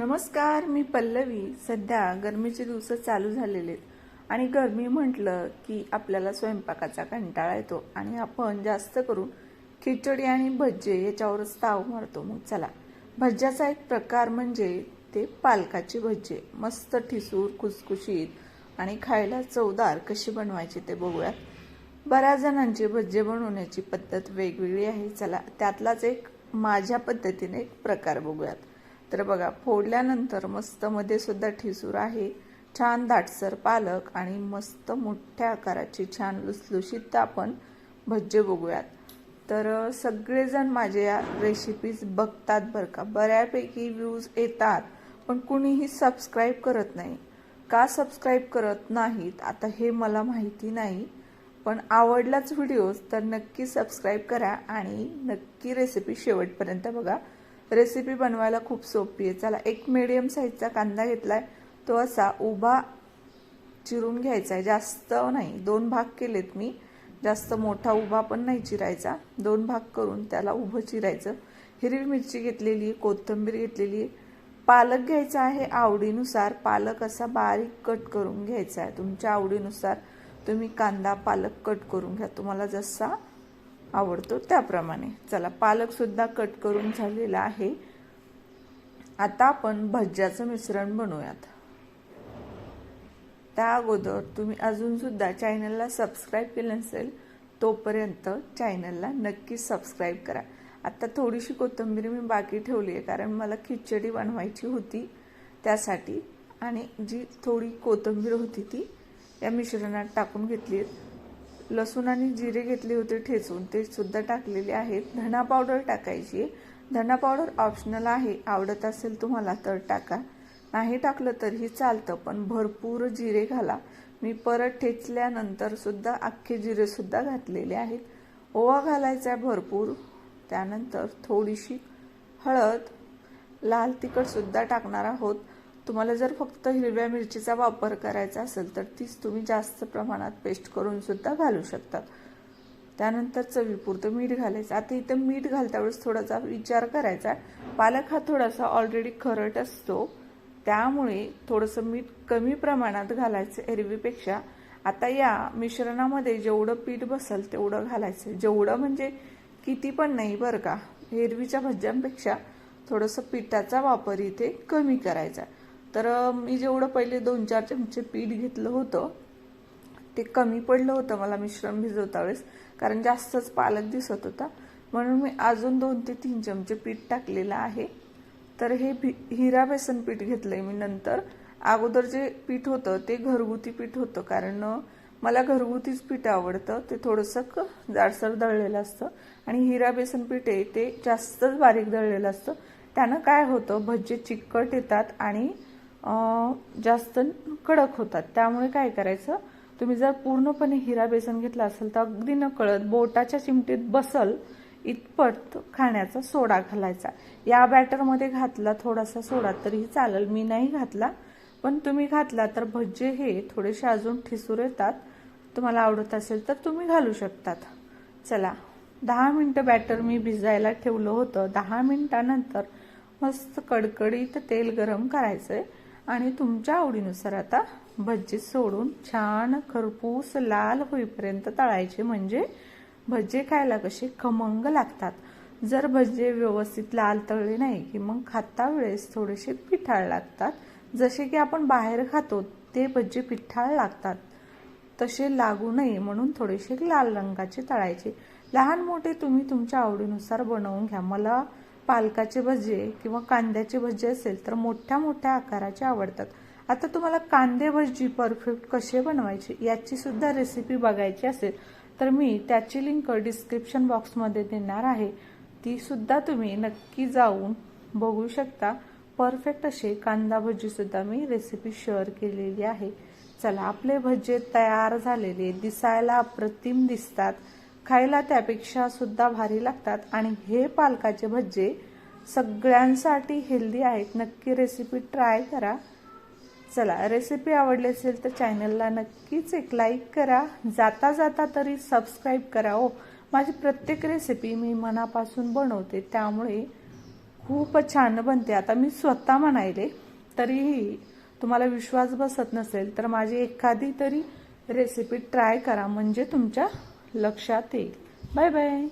नमस्कार मी पल्लवी. सध्या गरमीचे दिवस चालू झालेले आहेत. आणि गरमी म्हटलं की आपल्याला स्वयंपाकाचा कंटाळा येतो आणि आपण जास्त करून खिचडी आणि भज्जे याच्यावरच ताव मारतो. मग चला. भज्याचा एक प्रकार म्हणजे ते पालकाची भज्जे मस्त ठिसूर खुसखुशीत आणि खायला चवदार कशी बनवायची ते बघूयात. बऱ्याच जणांची भज्जे बनवण्याची पद्धत वेगवेगळी आहे. चला त्यातलाच एक माझ्या पद्धतीने एक प्रकार बघूयात. तर बघा फोडल्यानंतर मस्त मध्ये सुद्धा ठिसूर आहे. छान दाटसर पालक आणि मस्त मोठ्या आकाराची छान लुसलुशीत आपण भज्जे बघूयात. तर सगळेजण माझे या रेसिपीज बघतात बरं का. बऱ्यापैकी व्ह्यूज येतात पण कुणीही सबस्क्राईब करत नाही. का सबस्क्राईब करत नाहीत? आता हे मला माहिती नाही पण आवडलाच व्हिडिओ तर नक्की सबस्क्राईब करा आणि नक्की रेसिपी शेवटपर्यंत बघा. रेसिपी बनवायला खूप सोपी आहे. चला एक मिडियम साईजचा कांदा घेतला आहे तो असा उभा चिरून घ्यायचा आहे. जास्त नाही दोन भाग केलेत मी. जास्त मोठा उभा पण नाही चिरायचा. दोन भाग करून त्याला उभं चिरायचं. हिरवी मिरची घेतलेली आहे कोथिंबीर घेतलेली आहे. पालक घ्यायचा आहे आवडीनुसार. पालक असा बारीक कट करून घ्यायचा आहे. तुमच्या आवडीनुसार तुम्ही कांदा पालक कट करून घ्या. तुम्हाला जसा आवडतो त्याप्रमाणे. चला पालक सुद्धा कट करून झालेला आहे. आता आपण भज्याचं मिश्रण बनवूयात. त्या अगोदर तुम्ही अजून सुद्धा चॅनलला सबस्क्राईब केलं नसेल तोपर्यंत चॅनलला नक्की सबस्क्राईब करा. आता थोडीशी कोथिंबीर मी बाकी ठेवली आहे कारण मला खिचडी बनवायची होती त्यासाठी. आणि जी थोडी कोथिंबीर होती ती या मिश्रणात टाकून घेतली लसूण आणि जिरे घेतले होते ठेचून. ते सुद्धा टाकलेले आहेत. धना पावडर टाकायची. आहे धना पावडर ऑप्शनल आहे. आवडत असेल तुम्हाला तर टाका. नाही टाकलं तरीही चालतं पण भरपूर जिरे घाला. मी परत ठेचल्यानंतर सुद्धा अख्खे जिरे सुद्धा घातलेले आहेत. ओवा घालायचा आहे भरपूर. त्यानंतर थोडीशी हळद लाल तिखट सुद्धा टाकणार आहोत. तुम्हाला जर फक्त हिरव्या मिरचीचा वापर करायचा असेल तर तीच तुम्ही जास्त प्रमाणात पेस्ट करून सुद्धा घालू शकतात त्यानंतर चवीपुरतं मीठ घालायचं. आता इथं मीठ घालता वेळेस थोडासा विचार करायचा. पालक हा थोडासा ऑलरेडी खरट असतो. त्यामुळे थोडंसं मीठ कमी प्रमाणात घालायचं एरवीपेक्षा. आता या मिश्रणामध्ये जेवढं पीठ बसल तेवढं घालायचं. जेवढं म्हणजे किती पण नाही बरं का. एरवीच्या भज्यांपेक्षा थोडंसं पिठाचा वापर इथे कमी करायचा. तर मी जेवढं पहिले दोन चार चमचे पीठ घेतलं होतं ते कमी पडलं होतं मला मिश्रण भिजवता वेळेस कारण जास्तच पालक दिसत होता. म्हणून मी अजून दोन ते तीन चमचे पीठ टाकलेलं आहे. तर हे भि हिरा बेसन पीठ घेतलं आहे मी नंतर. अगोदर जे पीठ होतं ते घरगुती पीठ होतं कारण मला घरगुतीच पीठ आवडतं. ते थोडंसं क जाडसर दळलेलं असतं. आणि हिरा बेसन पीठ आहे ते जास्तच बारीक दळलेलं असतं. त्यानं काय होतं भज्जे चिकट येतात आणि जास्त कडक होतात. त्यामुळे काय करायचं तुम्ही जर पूर्णपणे हिरा बेसन घेतला असेल तर अगदी न कळत बोटाच्या चिमटीत बसल इतपत खाण्याचा सोडा घालायचा. या बॅटरमध्ये घातला थोडासा सोडा तरीही चालेल. मी नाही घातला पण तुम्ही घातला तर भज्जे हे थोडेसे अजून ठिसूर येतात. तुम्हाला आवडत असेल तर तुम्ही घालू शकतात. चला दहा मिनटं बॅटर मी भिजायला ठेवलं होतं. दहा मिनटानंतर मस्त कडकडीत तेल गरम करायचं आहे आणि तुमच्या आवडीनुसार आता भज्जे सोडून छान खरपूस लाल होईपर्यंत तळायचे. म्हणजे भज्जे खायला कसे खमंग लागतात. जर भज्जे व्यवस्थित लाल तळले नाही की मग खाता वेळेस थोडेसे पिठाळ लागतात. जसे की आपण बाहेर खातो ते भज्जे पिठाळ लागतात. तसे लागू नये म्हणून थोडेसे लाल रंगाचे तळायचे. लहान मोठे तुम्ही तुमच्या आवडीनुसार बनवून घ्या. मला पालकाचे भजे किंवा कांद्याचे भजे असेल तर मोठ्या मोठ्या आकाराचे आवडतात. आता तुम्हाला कांदे भजी परफेक्ट कसे बनवायचे याची सुद्धा रेसिपी बघायची असेल तर मी त्याची लिंक डिस्क्रिप्शन बॉक्समध्ये देणार आहे. ती सुद्धा तुम्ही नक्की जाऊन बघू शकता. परफेक्ट असे कांदा भजी सुद्धा मी रेसिपी शेअर केलेली आहे. चला आपले भजे तयार झालेले दिसायला अप्रतिम दिसतात. खायला त्यापेक्षा सुद्धा भारी लागतात. आणि हे पालकाचे भज्जे सगळ्यांसाठी हेल्दी आहेत. नक्की रेसिपी ट्राय करा. चला रेसिपी आवडली असेल तर चॅनलला नक्कीच एक लाईक करा. जाता जाता तरी सबस्क्राईब करा ओ माझी प्रत्येक रेसिपी मी मनापासून बनवते. त्यामुळे खूपच छान बनते. आता मी स्वतः म्हणायले तरीही तुम्हाला विश्वास बसत नसेल तर माझी एखादी तरी रेसिपी ट्राय करा. म्हणजे तुमच्या लक्षात येईल. Bye bye.